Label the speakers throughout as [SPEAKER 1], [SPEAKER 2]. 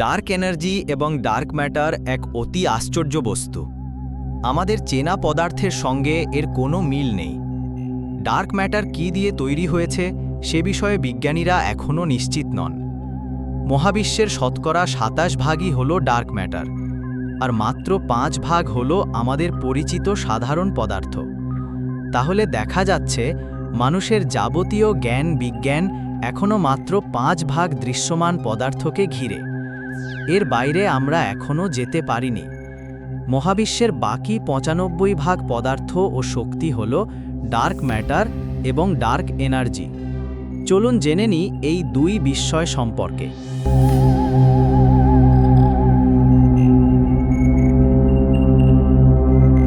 [SPEAKER 1] Dark energy এবং dark matter এক অতি আশ্চর্য বস্তু। আমাদের চেনা পদার্থের সঙ্গে এর কোনো মিল নেই। ডার্ক ম্যাটার কী দিয়ে তৈরি হয়েছে, সে বিষয়ে বিজ্ঞানীরা এখনও নিশ্চিত নন। মহাবিশ্বের শতকরা সাতাশ ভাগই হল ডার্ক ম্যাটার, আর মাত্র পাঁচ ভাগ হল আমাদের পরিচিত সাধারণ পদার্থ। তাহলে দেখা যাচ্ছে, মানুষের যাবতীয় জ্ঞান বিজ্ঞান এখনও মাত্র পাঁচ ভাগ দৃশ্যমান পদার্থকে ঘিরে। এর বাইরে আমরা এখনও যেতে পারিনি। মহাবিশ্বের বাকি পঁচানব্বই ভাগ পদার্থ ও শক্তি হল ডার্ক ম্যাটার এবং ডার্ক এনার্জি। চলুন জেনে নিই এই দুই বিস্ময় সম্পর্কে।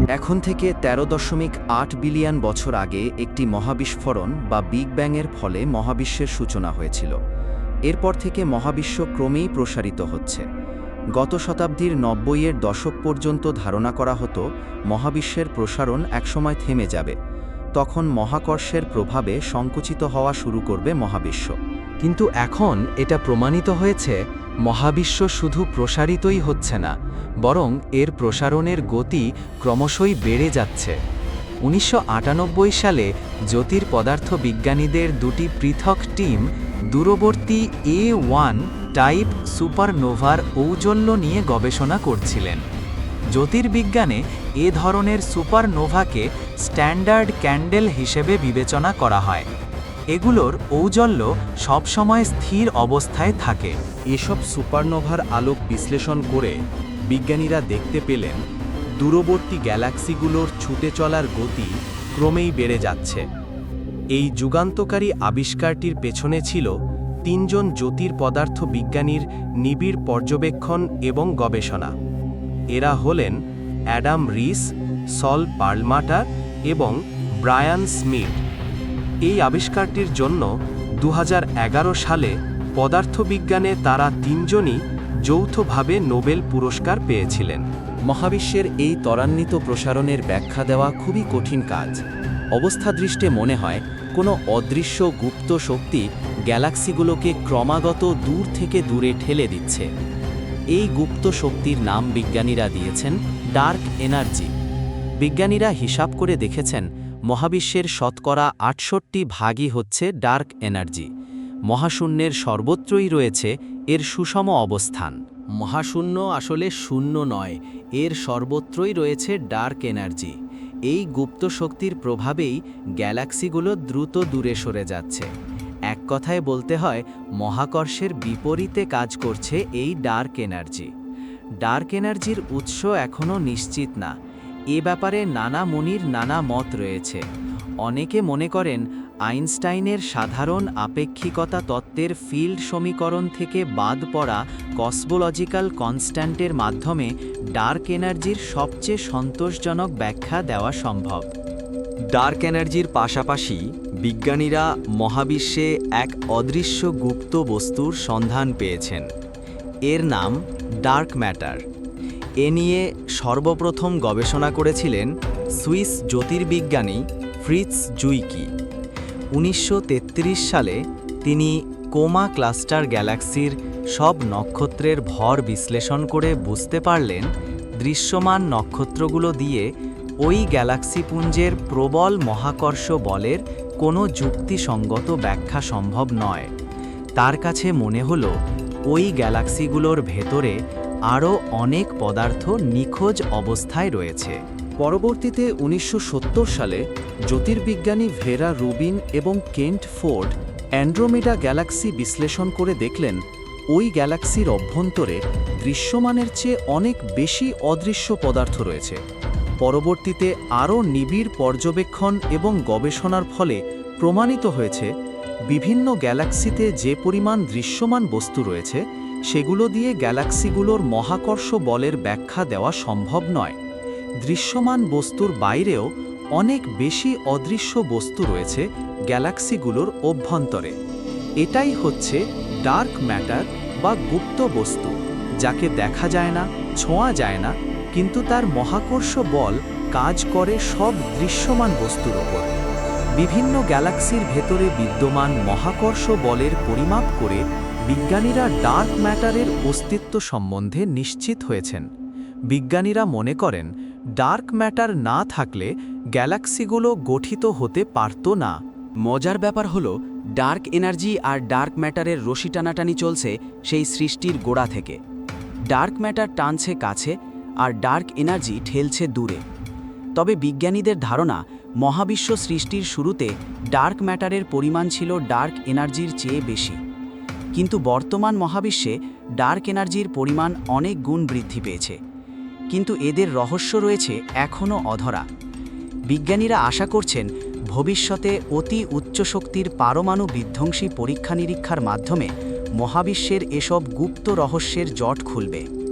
[SPEAKER 2] এখন থেকে তেরো দশমিক আট বিলিয়ন বছর আগে একটি মহাবিস্ফোরণ বা বিগ ব্যাংয়ের ফলে মহাবিশ্বের সূচনা হয়েছিল। এরপর থেকে মহাবিশ্ব ক্রমেই প্রসারিত হচ্ছে। গত শতাব্দীর নব্বইয়ের দশক পর্যন্ত ধারণা করা হতো, মহাবিশ্বের প্রসারণ একসময় থেমে যাবে। তখন মহাকর্ষের প্রভাবে সংকুচিত হওয়া শুরু করবে মহাবিশ্ব।
[SPEAKER 3] কিন্তু এখন এটা প্রমাণিত হয়েছে, মহাবিশ্ব শুধু প্রসারিতই হচ্ছে না, বরং এর প্রসারণের গতি ক্রমশই বেড়ে যাচ্ছে। উনিশশো আটানব্বই সালে জ্যোতির পদার্থ বিজ্ঞানীদের দুটি পৃথক টিম দূরবর্তী এ ওয়ান টাইপ সুপারনোভার ঔজ্জ্বল্য নিয়ে গবেষণা করছিলেন। জ্যোতির্বিজ্ঞানে এ ধরনের সুপারনোভাকে স্ট্যান্ডার্ড ক্যান্ডেল হিসেবে বিবেচনা করা হয়। এগুলোর ঔজ্জ্বল্য সবসময় স্থির অবস্থায় থাকে।
[SPEAKER 2] এসব সুপারনোভার আলোক বিশ্লেষণ করে বিজ্ঞানীরা দেখতে পেলেন, দূরবর্তী গ্যালাক্সিগুলোর ছুটে চলার গতি ক্রমেই বেড়ে যাচ্ছে। এই যুগান্তকারী আবিষ্কারটির পেছনে ছিল তিনজন জ্যোতির পদার্থ বিজ্ঞানীর নিবিড় পর্যবেক্ষণ এবং গবেষণা। এরা হলেন অ্যাডাম রিস, সল পার্লমাটার এবং ব্রায়ান স্মিথ। এই আবিষ্কারটির জন্য দু হাজার এগারো সালে পদার্থবিজ্ঞানে তারা তিনজনই যৌথভাবে নোবেল পুরস্কার পেয়েছিলেন। মহাবিশ্বের এই ত্বরান্বিত প্রসারণের ব্যাখ্যা দেওয়া খুবই কঠিন কাজ। অবস্থাদৃষ্টে মনে হয় কোনো অদৃশ্য গুপ্ত শক্তি গ্যালাক্সিগুলোকে ক্রমাগত দূর থেকে দূরে ঠেলে দিচ্ছে। এই গুপ্ত শক্তির নাম বিজ্ঞানীরা দিয়েছেন ডার্ক এনার্জি। বিজ্ঞানীরা হিসাব করে দেখেছেন, মহাবিশ্বের শতকরা আটষট্টি ভাগই হচ্ছে ডার্ক এনার্জি। মহাশূন্যের সর্বত্রই রয়েছে এর সুষম অবস্থান।
[SPEAKER 1] মহাশূন্য আসলে শূন্য নয়, এর সর্বত্রই রয়েছে ডার্ক এনার্জি। এই গুপ্ত শক্তির প্রভাবেই গ্যালাক্সিগুলো দ্রুত দূরে সরে যাচ্ছে। এক কথায় বলতে হয়, মহাকর্ষের বিপরীতে কাজ করছে এই ডার্ক এনার্জি। ডার্ক এনার্জির উৎস এখনও নিশ্চিত না। এ ব্যাপারে নানা মনির নানা মত রয়েছে। অনেকে মনে করেন আইনস্টাইনের সাধারণ আপেক্ষিকতা তত্ত্বের ফিল্ড সমীকরণ থেকে বাদ পড়া কসমোলজিক্যাল কনস্ট্যান্টের মাধ্যমে ডার্ক এনার্জির সবচেয়ে সন্তোষজনক ব্যাখ্যা দেওয়া সম্ভব। ডার্ক এনার্জির পাশাপাশি বিজ্ঞানীরা মহাবিশ্বে এক অদৃশ্য গুপ্ত বস্তুর সন্ধান পেয়েছেন। এর নাম ডার্ক ম্যাটার। এ নিয়ে সর্বপ্রথম গবেষণা করেছিলেন সুইস জ্যোতির্বিজ্ঞানী ফ্রিটস জুইকি। উনিশশো তেত্রিশ সালে তিনি কোমা ক্লাস্টার গ্যালাক্সির সব নক্ষত্রের ভর বিশ্লেষণ করে বুঝতে পারলেন দৃশ্যমান নক্ষত্রগুলো দিয়ে ওই গ্যালাক্সিপুঞ্জের প্রবল মহাকর্ষ বলের কোনো যুক্তিসঙ্গত ব্যাখ্যা সম্ভব নয়। তার কাছে মনে হলো, ওই গ্যালাক্সিগুলোর ভেতরে আরও অনেক পদার্থ নিখোঁজ অবস্থায় রয়েছে।
[SPEAKER 2] পরবর্তীতে উনিশশো সত্তর সালে জ্যোতির্বিজ্ঞানী ভেরা রুবিন এবং কেন্ট ফোর্ড অ্যান্ড্রোমেডা গ্যালাক্সি বিশ্লেষণ করে দেখলেন, ওই গ্যালাক্সির অভ্যন্তরে দৃশ্যমানের চেয়ে অনেক বেশি অদৃশ্য পদার্থ রয়েছে। পরবর্তীতে আরও নিবিড় পর্যবেক্ষণ এবং গবেষণার ফলে প্রমাণিত হয়েছে, বিভিন্ন গ্যালাক্সিতে যে পরিমাণ দৃশ্যমান বস্তু রয়েছে, সেগুলো দিয়ে গ্যালাক্সিগুলোর মহাকর্ষ বলের ব্যাখ্যা দেওয়া সম্ভব নয়। দৃশ্যমান বস্তুর বাইরেও অনেক বেশি অদৃশ্য বস্তু রয়েছে গ্যালাক্সিগুলোর অভ্যন্তরে। এটাই হচ্ছে ডার্ক ম্যাটার বা গুপ্ত বস্তু, যাকে দেখা যায় না, ছোঁয়া যায় না, কিন্তু তার মহাকর্ষ বল কাজ করে সব দৃশ্যমান বস্তুর ওপর। বিভিন্ন গ্যালাক্সির ভেতরে বিদ্যমান মহাকর্ষ বলের পরিমাপ করে বিজ্ঞানীরা ডার্ক ম্যাটারের অস্তিত্ব সম্বন্ধে নিশ্চিত হয়েছেন। বিজ্ঞানীরা মনে করেন ডার্ক ম্যাটার না থাকলে গ্যালাক্সিগুলো গঠিত হতে পারত না।
[SPEAKER 1] মজার ব্যাপার হলো, ডার্ক এনার্জি আর ডার্ক ম্যাটারের রশি টানাটানি চলছে সেই সৃষ্টির গোড়া থেকে। ডার্ক ম্যাটার টানছে কাছে আর ডার্ক এনার্জি ঠেলছে দূরে। তবে বিজ্ঞানীদের ধারণা, মহাবিশ্ব সৃষ্টির শুরুতে ডার্ক ম্যাটারের পরিমাণ ছিল ডার্ক এনার্জির চেয়ে বেশি। কিন্তু বর্তমান মহাবিশ্বে ডার্ক এনার্জির পরিমাণ অনেক গুণ বৃদ্ধি পেয়েছে। কিন্তু এদের রহস্য রয়েছে এখনও অধরা। বিজ্ঞানীরা আশা করছেন ভবিষ্যতে অতি উচ্চ শক্তির পারমাণু বিধ্বংসী পরীক্ষা নিরীক্ষার মাধ্যমে মহাবিশ্বের এসব গুপ্ত রহস্যের জট খুলবে।